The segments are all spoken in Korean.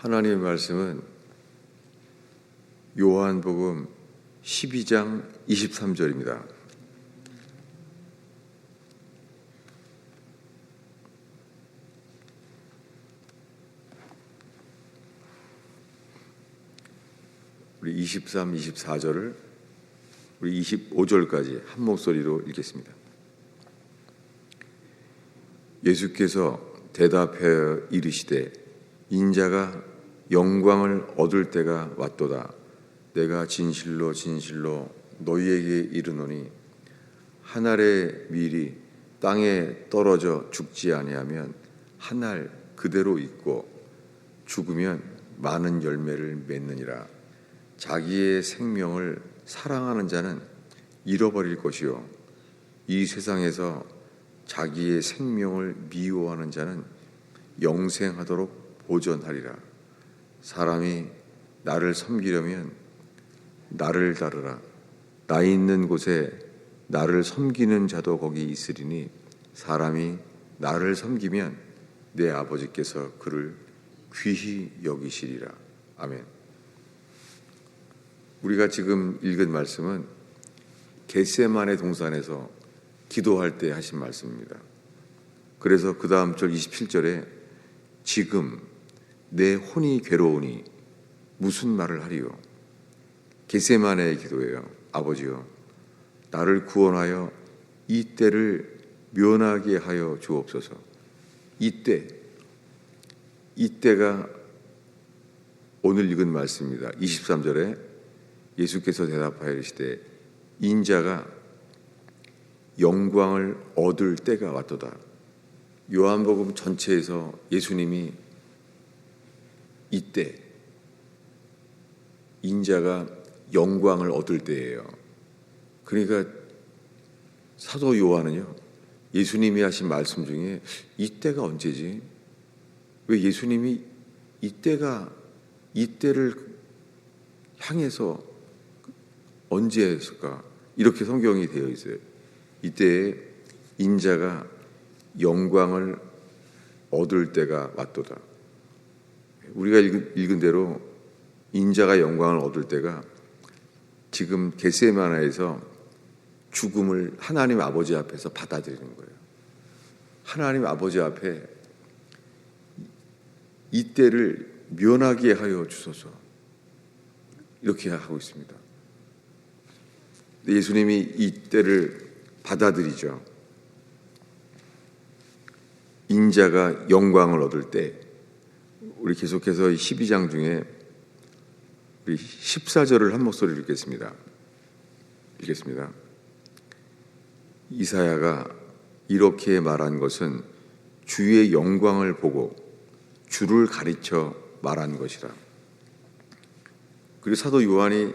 하나님의 말씀은 요한복음 12장 23절입니다. 우리 23, 24절을 우리 25절까지 한 목소리로 읽겠습니다. 예수께서 대답하여 이르시되 인자가 영광을 얻을 때가 왔도다. 내가 진실로 진실로 너희에게 이르노니 한 알의 밀이 땅에 떨어져 죽지 아니하면 한 알 그대로 있고 죽으면 많은 열매를 맺느니라. 자기의 생명을 사랑하는 자는 잃어버릴 것이요 이 세상에서 자기의 생명을 미워하는 자는 영생하도록 보존하리라. 사람이 나를 섬기려면 나를 따르라. 나 있는 곳에 나를 섬기는 자도 거기 있으리니 사람이 나를 섬기면 내 아버지께서 그를 귀히 여기시리라. 아멘. 우리가 지금 읽은 말씀은 겟세만의 동산에서 기도할 때 하신 말씀입니다. 그래서 그 다음 절 27절에 지금 내 혼이 괴로우니 무슨 말을 하리요? 겟세만의 기도예요. 아버지요. 나를 구원하여 이 때를 면하게 하여 주옵소서. 이때 이때가 오늘 읽은 말씀입니다. 23절에 예수께서 대답하여 이르시되 인자가 영광을 얻을 때가 왔도다. 요한복음 전체에서 예수님이 이때 인자가 영광을 얻을 때예요. 그러니까 사도 요한은요. 예수님이 하신 말씀 중에 이때가 언제지? 왜 예수님이 이때가 이때를 향해서 언제 했을까? 이렇게 성경이 되어 있어요. 이때에 인자가 영광을 얻을 때가 왔도다. 우리가 읽은, 읽은 대로 인자가 영광을 얻을 때가 지금 겟세마나에서 죽음을 하나님 아버지 앞에서 받아들이는 거예요. 하나님 아버지 앞에 이 때를 면하게 하여 주소서. 이렇게 하고 있습니다. 예수님이 이 때를 받아들이죠. 인자가 영광을 얻을 때 우리 계속해서 12장 중에 우리 14절을 한 목소리로 읽겠습니다. 읽겠습니다. 이사야가 이렇게 말한 것은 주의 영광을 보고 주를 가리쳐 말한 것이라. 그리고 사도 요한이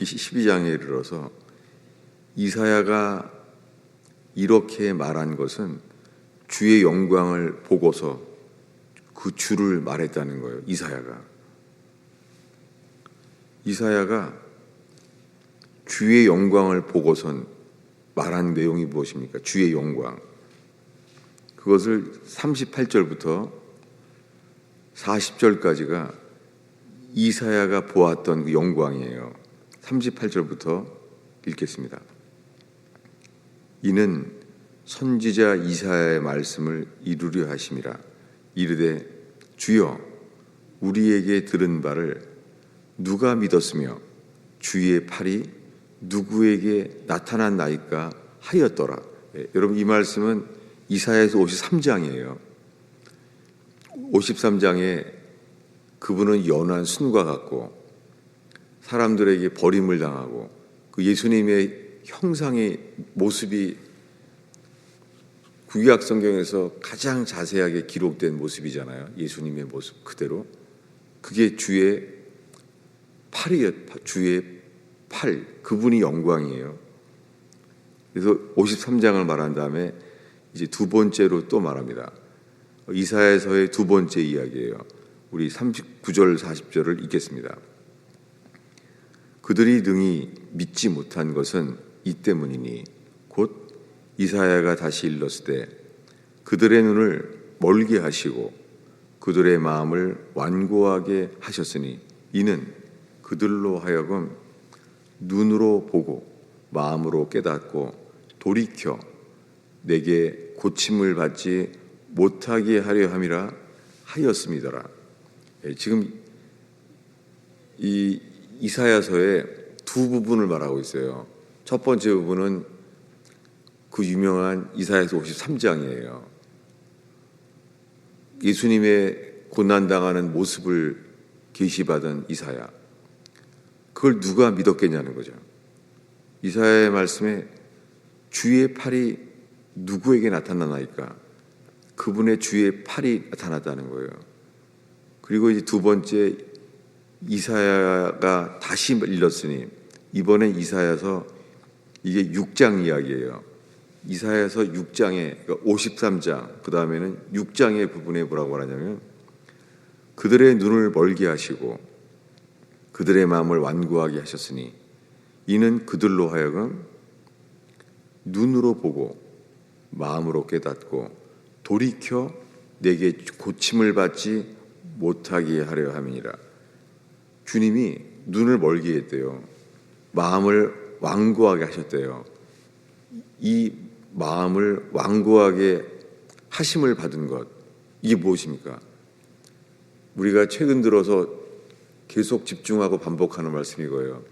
12장에 이르러서 이사야가 이렇게 말한 것은 주의 영광을 보고서 그 주를 말했다는 거예요. 이사야가. 이사야가 주의 영광을 보고선 말한 내용이 무엇입니까? 주의 영광. 그것을 38절부터 40절까지가 이사야가 보았던 그 영광이에요. 38절부터 읽겠습니다. 이는 선지자 이사야의 말씀을 이루려 하심이라 이르되 주여 우리에게 들은 바를 누가 믿었으며 주의 팔이 누구에게 나타난 나이까 하였더라. 예, 여러분 이 말씀은 이사야에서 53장이에요. 53장에 그분은 연한 순과 같고 사람들에게 버림을 당하고 그 예수님의 형상의 모습이 구약 성경에서 가장 자세하게 기록된 모습이잖아요. 예수님의 모습 그대로. 그게 주의 팔이에요. 주의 팔. 그분이 영광이에요. 그래서 53장을 말한 다음에 이제 두 번째로 또 말합니다. 이사야서의 두 번째 이야기예요. 우리 39절 40절을 읽겠습니다. 그들이 능히 믿지 못한 것은 이 때문이니 곧 이사야가 다시 일렀을 때 그들의 눈을 멀게 하시고 그 그들의 마음을 완고하게 하셨으니 이는 그들로 하여금 눈으로 보고 마음으로 깨닫고 돌이켜 내게 고침을 받지 못하게 하려 함이라 하였습니다라. 예, 지금 이 이사야서의 두 부분을 말하고 있어요. 첫 번째 부분은 그 유명한 이사야서 53장이에요. 예수님의 고난당하는 모습을 계시받은 이사야. 그걸 누가 믿었겠냐는 거죠. 이사야의 말씀에 주의 팔이 누구에게 나타나나이까? 그분의 주의 팔이 나타났다는 거예요. 그리고 이제 두 번째 이사야가 다시 읽었으니 이번에 이사야서 이게 6장 이야기예요. 이사야서 6장에 그러니까 53장 그 다음에는 6장의 부분에 뭐라고 말하냐면 그들의 눈을 멀게 하시고 그들의 마음을 완고하게 하셨으니 이는 그들로 하여금 눈으로 보고 마음으로 깨닫고 돌이켜 내게 고침을 받지 못하게 하려 함이니라. 주님이 눈을 멀게 했대요. 마음을 완고하게 하셨대요. 이 마음을 완고하게 하심을 받은 것 이게 무엇입니까? 우리가 최근 들어서 계속 집중하고 반복하는 말씀이 거예요.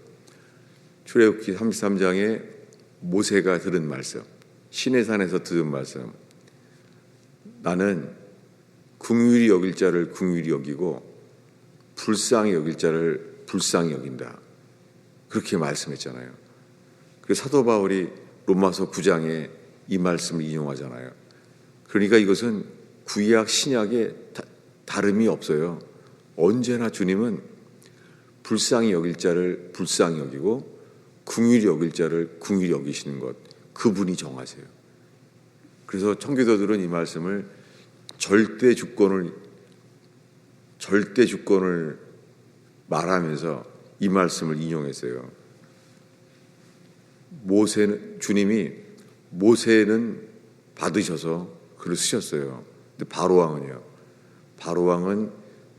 출애굽기 33장에 모세가 들은 말씀, 시내산에서 들은 말씀. 나는 궁휼히 여길 자를 궁휼히 여기고 불쌍히 여길 자를 불쌍히 여긴다. 그렇게 말씀했잖아요. 그 사도 바울이 로마서 9장에 이 말씀을 인용하잖아요. 그러니까 이것은 구약 신약에 다, 름이 없어요. 언제나 주님은 불쌍히 여길 자를 불쌍히 여기고 궁휼히 여길 자를 궁휼히 여기시는 것 그분이 정하세요. 그래서 청교도들은 이 말씀을 절대 주권을 절대 주권을 말하면서 이 말씀을 인용했어요. 모세는 주님이 모세는 받으셔서 글을 쓰셨어요. 근데 바로 왕은요. 바로 왕은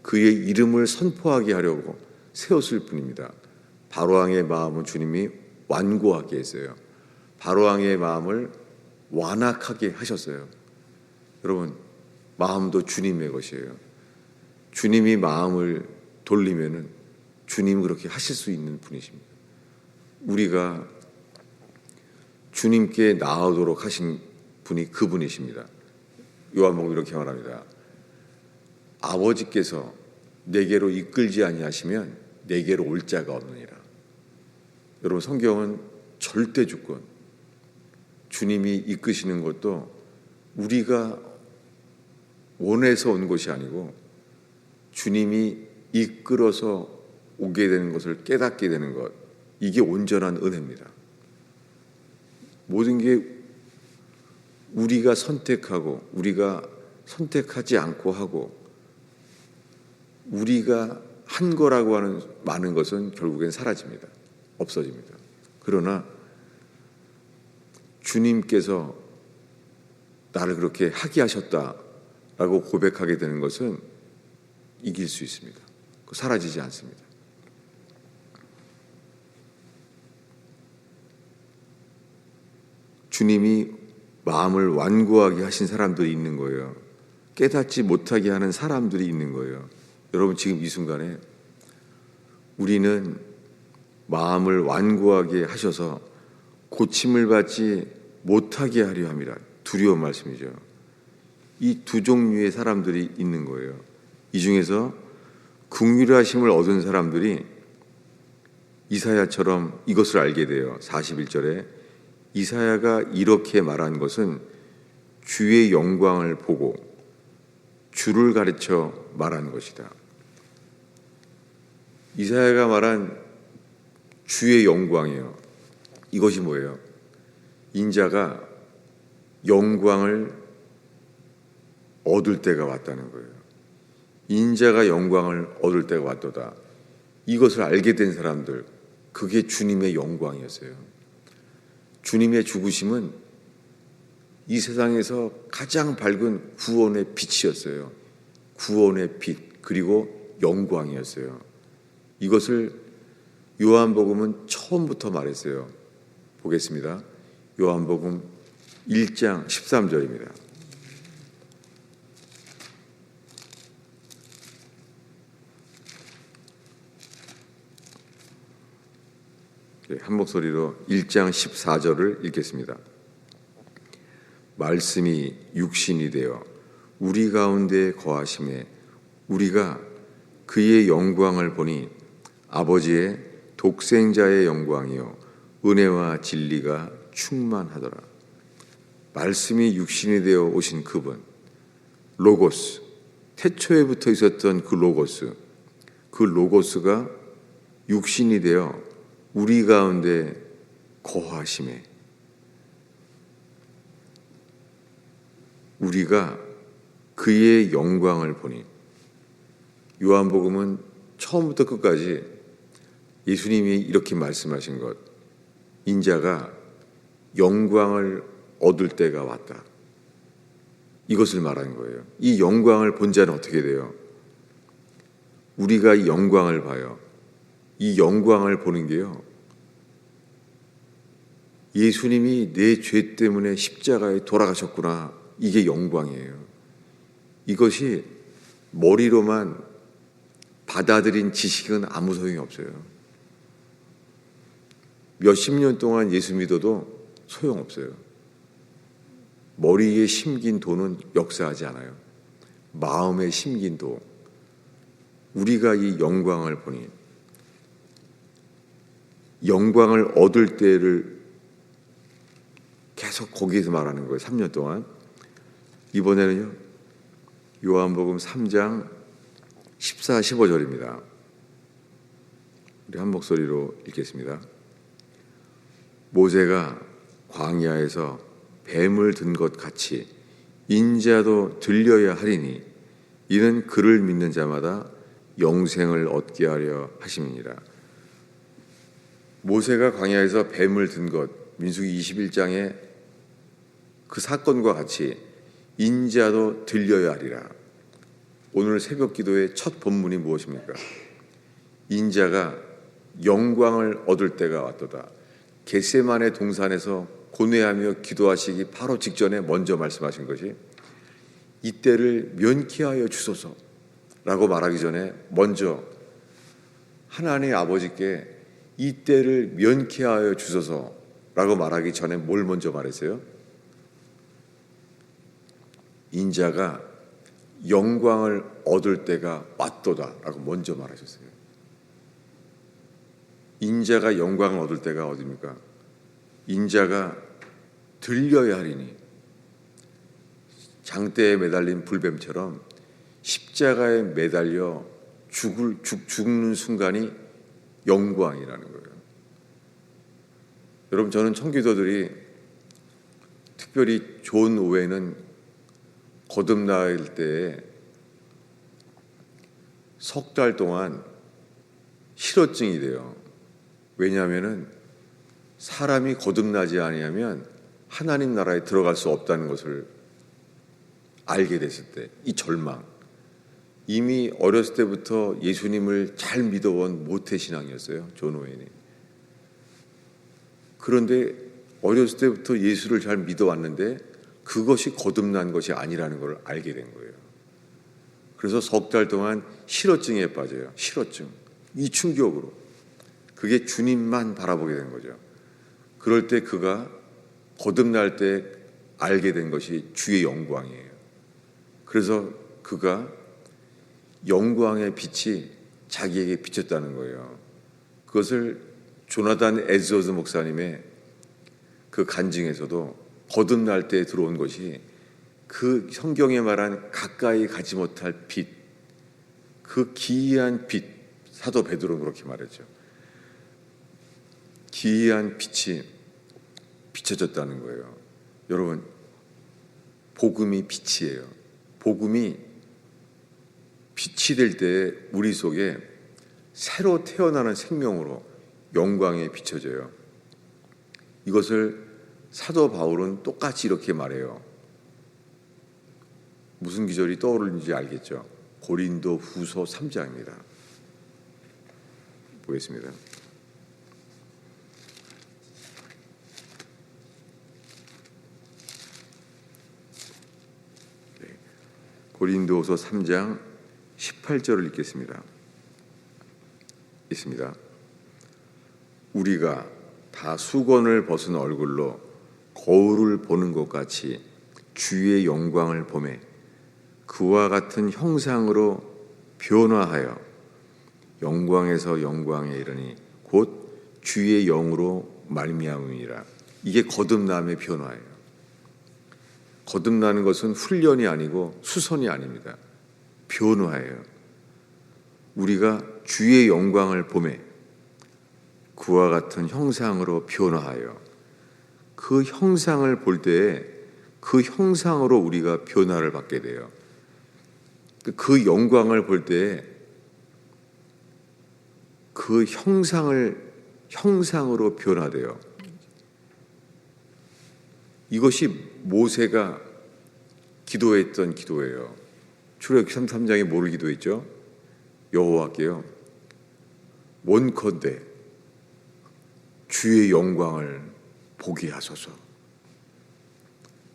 그의 이름을 선포하게 하려고 세웠을 뿐입니다. 바로 왕의 마음은 주님이 완고하게 했어요. 바로 왕의 마음을 완악하게 하셨어요. 여러분, 마음도 주님의 것이에요. 주님이 마음을 돌리면은 주님 그렇게 하실 수 있는 분이십니다. 우리가 주님께 나아오도록 하신 분이 그분이십니다. 요한복음 이렇게 말합니다. 아버지께서 내게로 이끌지 아니하시면 내게로 올 자가 없느니라. 여러분 성경은 절대 주권. 주님이 이끄시는 것도 우리가 원해서 온 것이 아니고 주님이 이끌어서 오게 되는 것을 깨닫게 되는 것. 이게 온전한 은혜입니다. 모든 게 우리가 선택하고 우리가 선택하지 않고 하고 우리가 한 거라고 하는 많은 것은 결국엔 사라집니다. 없어집니다. 그러나 주님께서 나를 그렇게 하게 하셨다라고 고백하게 되는 것은 이길 수 있습니다. 사라지지 않습니다. 주님이 마음을 완고하게 하신 사람들이 있는 거예요. 깨닫지 못하게 하는 사람들이 있는 거예요. 여러분 지금 이 순간에 우리는 마음을 완고하게 하셔서 고침을 받지 못하게 하려 함이라 두려운 말씀이죠. 이 두 종류의 사람들이 있는 거예요. 이 중에서 긍휼하심을 얻은 사람들이 이사야처럼 이것을 알게 돼요. 41절에 이사야가 이렇게 말한 것은 주의 영광을 보고 주를 가르쳐 말한 것이다. 이사야가 말한 주의 영광이요. 이것이 뭐예요? 인자가 영광을 얻을 때가 왔다는 거예요. 인자가 영광을 얻을 때가 왔도다. 이것을 알게 된 사람들, 그게 주님의 영광이었어요. 주님의 죽으심은 이 세상에서 가장 밝은 구원의 빛이었어요. 구원의 빛 그리고 영광이었어요. 이것을 요한복음은 처음부터 말했어요. 보겠습니다. 요한복음 1장 13절입니다. 한 목소리로 1장 14절을 읽겠습니다. 말씀이 육신이 되어 우리 가운데 거하심에 우리가 그의 영광을 보니 아버지의 독생자의 영광이요 은혜와 진리가 충만하더라. 말씀이 육신이 되어 오신 그분 로고스 태초에부터 있었던 그 로고스 그 로고스가 육신이 되어 우리 가운데 거하심에 우리가 그의 영광을 보니 요한복음은 처음부터 끝까지 예수님이 이렇게 말씀하신 것 인자가 영광을 얻을 때가 왔다. 이것을 말하는 거예요. 이 영광을 본 자는 어떻게 돼요? 우리가 이 영광을 봐요. 이 영광을 보는 게요. 예수님이 내 죄 때문에 십자가에 돌아가셨구나. 이게 영광이에요. 이것이 머리로만 받아들인 지식은 아무 소용이 없어요. 몇십 년 동안 예수 믿어도 소용없어요. 머리에 심긴 도는 역사하지 않아요. 마음에 심긴 도. 우리가 이 영광을 보니 영광을 얻을 때를 계속 거기에서 말하는 거예요. 3년 동안. 이번에는요. 요한복음 3장 14, 15절입니다. 우리 한 목소리로 읽겠습니다. 모세가 광야에서 뱀을 든 것 같이 인자도 들려야 하리니 이는 그를 믿는 자마다 영생을 얻게 하려 하심이니라. 모세가 광야에서 뱀을 든 것, 민수기 21장에 그 사건과 같이 인자도 들려야 하리라. 오늘 새벽 기도의 첫 본문이 무엇입니까? 인자가 영광을 얻을 때가 왔도다. 겟세만의 동산에서 고뇌하며 기도하시기 바로 직전에 먼저 말씀하신 것이 이때를 면키하여 주소서라고 말하기 전에 먼저 하나님 아버지께 이 때를 면키하여 주소서라고 말하기 전에 뭘 먼저 말했어요? 인자가 영광을 얻을 때가 왔도다라고 먼저 말하셨어요. 인자가 영광을 얻을 때가 어디입니까? 인자가 들려야 하리니 장대에 매달린 불뱀처럼 십자가에 매달려 죽을 죽, 죽는 순간이 영광이라는 거예요. 여러분 저는 청기도들이 특별히 좋은 오후에는 거듭날 때에 석 달 동안 실어증이 돼요. 왜냐하면은 사람이 거듭나지 아니하면 하나님 나라에 들어갈 수 없다는 것을 알게 됐을 때 이 절망 이미 어렸을 때부터 예수님을 잘 믿어온 모태 신앙이었어요 존 오웬이 그런데 어렸을 때부터 예수를 잘 믿어왔는데 그것이 거듭난 것이 아니라는 걸 알게 된 거예요. 그래서 석 달 동안 실어증에 빠져요. 실어증. 이 충격으로. 그게 주님만 바라보게 된 거죠. 그럴 때 그가 거듭날 때 알게 된 것이 주의 영광이에요. 그래서 그가 영광의 빛이 자기에게 비쳤다는 거예요. 그것을 조나단 에즈워드 목사님의 그 간증에서도 거듭날 때 들어온 것이 그 성경에 말한 가까이 가지 못할 빛, 그 기이한 빛, 사도 베드로는 그렇게 말했죠. 기이한 빛이 비춰졌다는 거예요. 여러분, 복음이 빛이에요. 복음이 빛이 될 때 우리 속에 새로 태어나는 생명으로 영광에 비춰져요. 이것을 사도 바울은 똑같이 이렇게 말해요. 무슨 기절이 떠오르는지 알겠죠? 고린도 후서 3장입니다. 보겠습니다. 네. 고린도후서 3장 18절을 읽겠습니다. 있습니다. 우리가 다 수건을 벗은 얼굴로 거울을 보는 것 같이 주의 영광을 보매 그와 같은 형상으로 변화하여 영광에서 영광에 이르니 곧 주의 영으로 말미암음이라 이게 거듭남의 변화예요. 거듭나는 것은 훈련이 아니고 수선이 아닙니다. 변화예요. 우리가 주의 영광을 보매 그와 같은 형상으로 변화하여 그 형상을 볼 때에 그 형상으로 우리가 변화를 받게 돼요. 그 영광을 볼 때에 그 형상을 형상으로 변화돼요. 이것이 모세가 기도했던 기도예요. 출애굽기 33장에 뭐를 기도했죠? 여호와께요. 원컨대 주의 영광을 보게 하소서.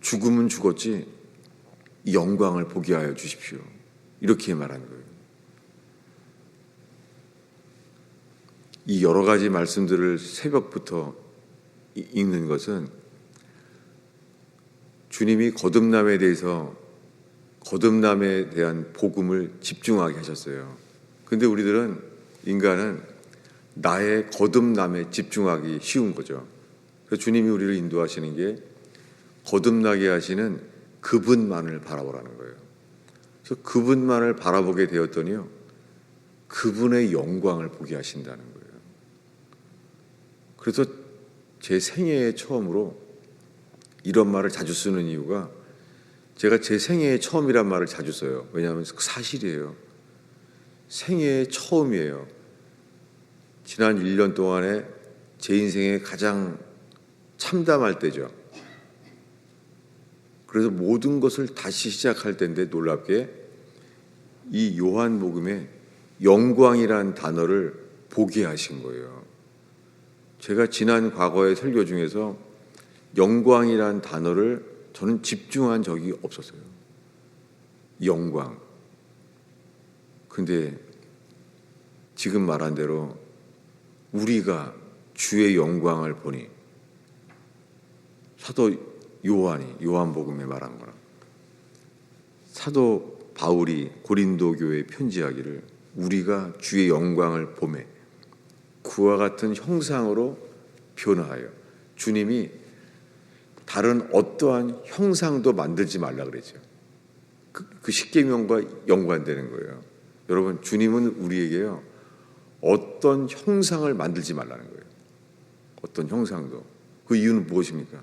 죽음은 죽었지 이 영광을 보게 하여 주십시오. 이렇게 말한 거예요. 이 여러 가지 말씀들을 새벽부터 읽는 것은 주님이 거듭남에 대해서 거듭남에 대한 복음을 집중하게 하셨어요. 근데 우리들은 인간은 나의 거듭남에 집중하기 쉬운 거죠. 그래서 주님이 우리를 인도하시는 게 거듭나게 하시는 그분만을 바라보라는 거예요. 그래서 그분만을 바라보게 되었더니요. 그분의 영광을 보게 하신다는 거예요. 그래서 제 생애에 처음으로 이런 말을 자주 쓰는 이유가 제가 제 생애에 처음이란 말을 자주 써요. 왜냐하면 사실이에요. 생애의 처음이에요. 지난 1년 동안에 제 인생에 가장 참담할 때죠. 그래서 모든 것을 다시 시작할 때인데 놀랍게 이 요한복음에 영광이란 단어를 보게 하신 거예요. 제가 지난 과거의 설교 중에서 영광이란 단어를 저는 집중한 적이 없었어요. 영광. 근데 지금 말한 대로 우리가 주의 영광을 보니 사도 요한이 요한복음에 말한 거라 사도 바울이 고린도 교회에 편지하기를 우리가 주의 영광을 보매 그와 같은 형상으로 변화하여 주님이 다른 어떠한 형상도 만들지 말라 그랬죠. 그, 그 십계명과 연관되는 거예요. 여러분 주님은 우리에게요 어떤 형상을 만들지 말라는 거예요. 어떤 형상도 그 이유는 무엇입니까?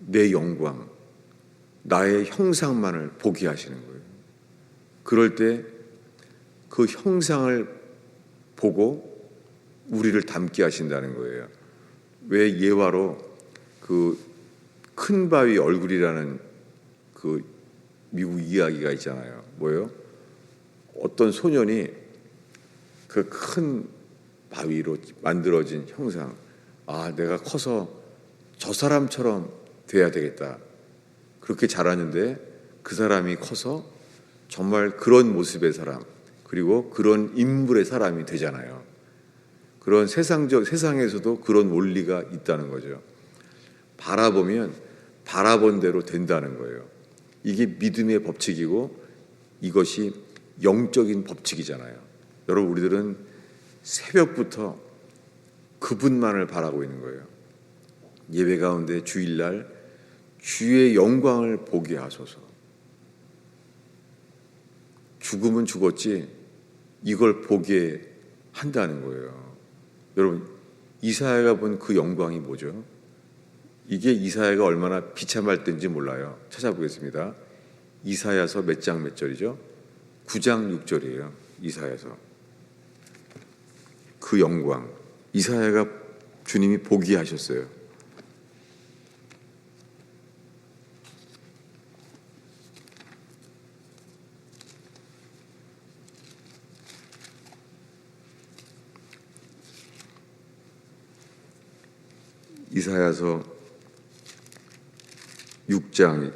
내 영광, 나의 형상만을 보게 하시는 거예요. 그럴 때 그 형상을 보고 우리를 닮게 하신다는 거예요. 왜 예화로 그 큰 바위 얼굴이라는 그 미국 이야기가 있잖아요. 뭐요? 어떤 소년이 그 큰 바위로 만들어진 형상, 아, 내가 커서 저 사람처럼 돼야 되겠다. 그렇게 자랐는데 그 사람이 커서 정말 그런 모습의 사람, 그리고 그런 인물의 사람이 되잖아요. 그런 세상적, 세상에서도 그런 원리가 있다는 거죠. 바라보면 바라본 대로 된다는 거예요. 이게 믿음의 법칙이고 이것이 영적인 법칙이잖아요. 여러분, 우리들은 새벽부터 그분만을 바라고 있는 거예요. 예배 가운데 주일날 주의 영광을 보게 하소서. 죽음은 죽었지 이걸 보게 한다는 거예요. 여러분 이사야가 본 그 영광이 뭐죠? 이게 이사야가 얼마나 비참할 때인지 몰라요. 찾아보겠습니다. 이사야서 몇 장 몇 절이죠? 9장 6절이에요. 이사야서. 그 영광 이사야가 주님이 보게 하셨어요. 이사야서 6장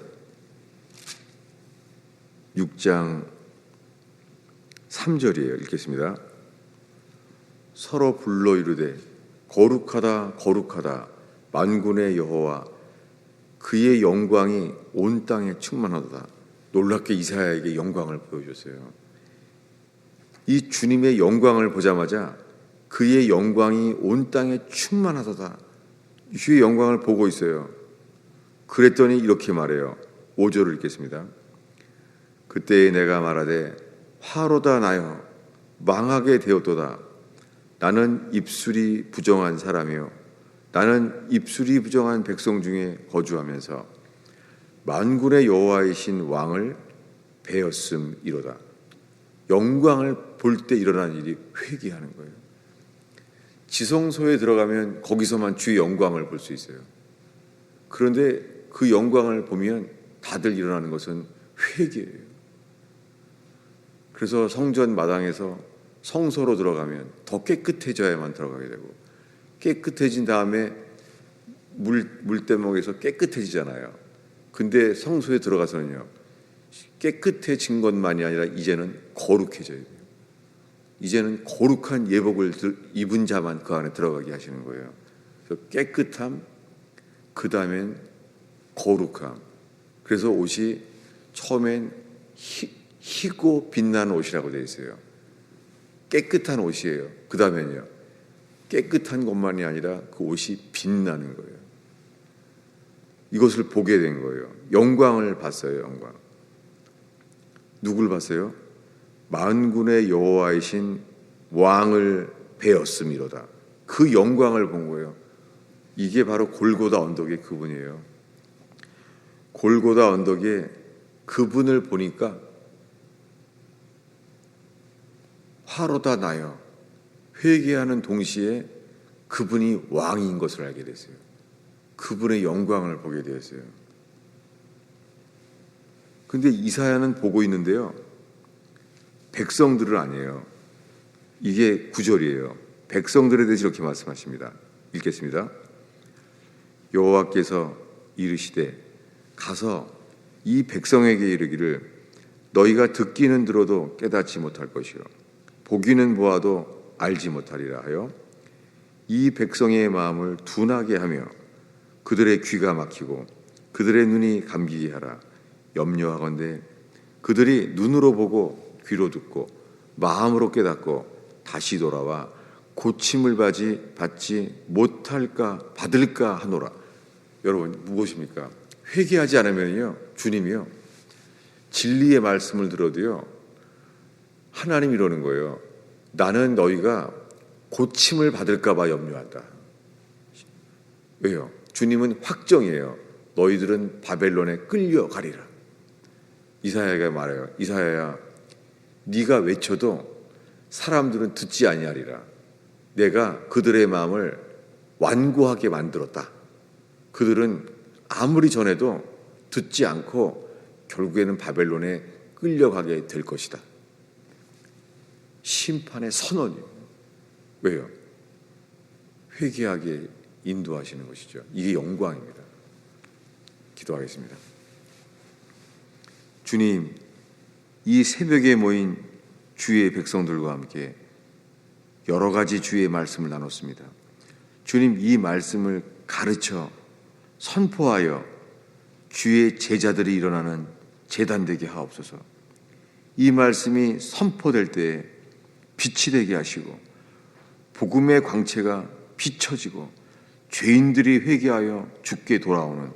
6장 3절이에요. 읽겠습니다. 서로 불러 이르되 거룩하다 거룩하다 만군의 여호와 그의 영광이 온 땅에 충만하도다. 놀랍게 이사야에게 영광을 보여줬어요. 이 주님의 영광을 보자마자 그의 영광이 온 땅에 충만하도다. 주의 영광을 보고 있어요. 그랬더니 이렇게 말해요. 5절을 읽겠습니다. 그때 내가 말하되 화로다 나여 망하게 되었도다. 나는 입술이 부정한 사람이요 나는 입술이 부정한 백성 중에 거주하면서 만군의 여호와이신 왕을 배었음이로다. 영광을 볼 때 일어난 일이 회개하는 거예요. 지성소에 들어가면 거기서만 주의 영광을 볼 수 있어요. 그런데 그 영광을 보면 다들 일어나는 것은 회개예요. 그래서 성전 마당에서 성소로 들어가면 더 깨끗해져야만 들어가게 되고 깨끗해진 다음에 물 물대목에서 깨끗해지잖아요. 근데 성소에 들어가서는요. 깨끗해진 것만이 아니라 이제는 거룩해져야 돼요. 이제는 거룩한 예복을 입은 자만 그 안에 들어가게 하시는 거예요. 깨끗함, 그 다음엔 거룩함. 그래서 옷이 처음엔 희, 희고 빛나는 옷이라고 되어 있어요. 깨끗한 옷이에요. 그 다음엔요. 깨끗한 것만이 아니라 그 옷이 빛나는 거예요. 이것을 보게 된 거예요. 영광을 봤어요, 영광. 누굴 봤어요? 만군의 여호와이신 왕을 배웠음이로다. 그 영광을 본 거예요. 이게 바로 골고다 언덕의 그분이에요. 골고다 언덕에 그분을 보니까 화로다 나요. 회개하는 동시에 그분이 왕인 것을 알게 됐어요. 그분의 영광을 보게 되었어요. 근데 이사야는 보고 있는데요. 백성들을 아니에요. 이게 구절이에요. 백성들에 대해서 이렇게 말씀하십니다. 읽겠습니다. 여호와께서 이르시되 가서 이 백성에게 이르기를 너희가 듣기는 들어도 깨닫지 못할 것이요 보기는 보아도 알지 못하리라 하여 이 백성의 마음을 둔하게 하며 그들의 귀가 막히고 그들의 눈이 감기게 하라 염려하건대 그들이 눈으로 보고 귀로 듣고 마음으로 깨닫고 다시 돌아와 고침을 받지 받지 못할까 받을까 하노라. 여러분 무엇입니까? 회개하지 않으면요 주님이요 진리의 말씀을 들어도요 하나님 이러는 거예요. 나는 너희가 고침을 받을까봐 염려한다. 왜요? 주님은 확정이에요. 너희들은 바벨론에 끌려가리라. 이사야가 말해요. 이사야야, 네가 외쳐도 사람들은 듣지 아니하리라. 내가 그들의 마음을 완고하게 만들었다. 그들은 아무리 전해도 듣지 않고 결국에는 바벨론에 끌려가게 될 것이다. 심판의 선언이에요. 왜요? 회개하게 인도하시는 것이죠. 이게 영광입니다. 기도하겠습니다. 주님, 이 새벽에 모인 주의 백성들과 함께 여러 가지 주의 말씀을 나눴습니다. 주님, 이 말씀을 가르쳐 선포하여 주의 제자들이 일어나는 재단되게 하옵소서. 이 말씀이 선포될 때 빛이 되게 하시고 복음의 광채가 비춰지고 죄인들이 회개하여 죽게 돌아오는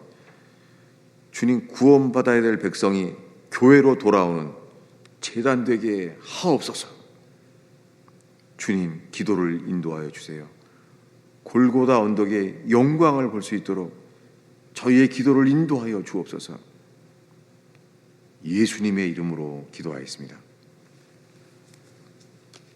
주님 구원받아야 될 백성이 교회로 돌아오는 재단되게 하옵소서. 주님 기도를 인도하여 주세요. 골고다 언덕의 영광을 볼 수 있도록 저희의 기도를 인도하여 주옵소서. 예수님의 이름으로 기도하였습니다.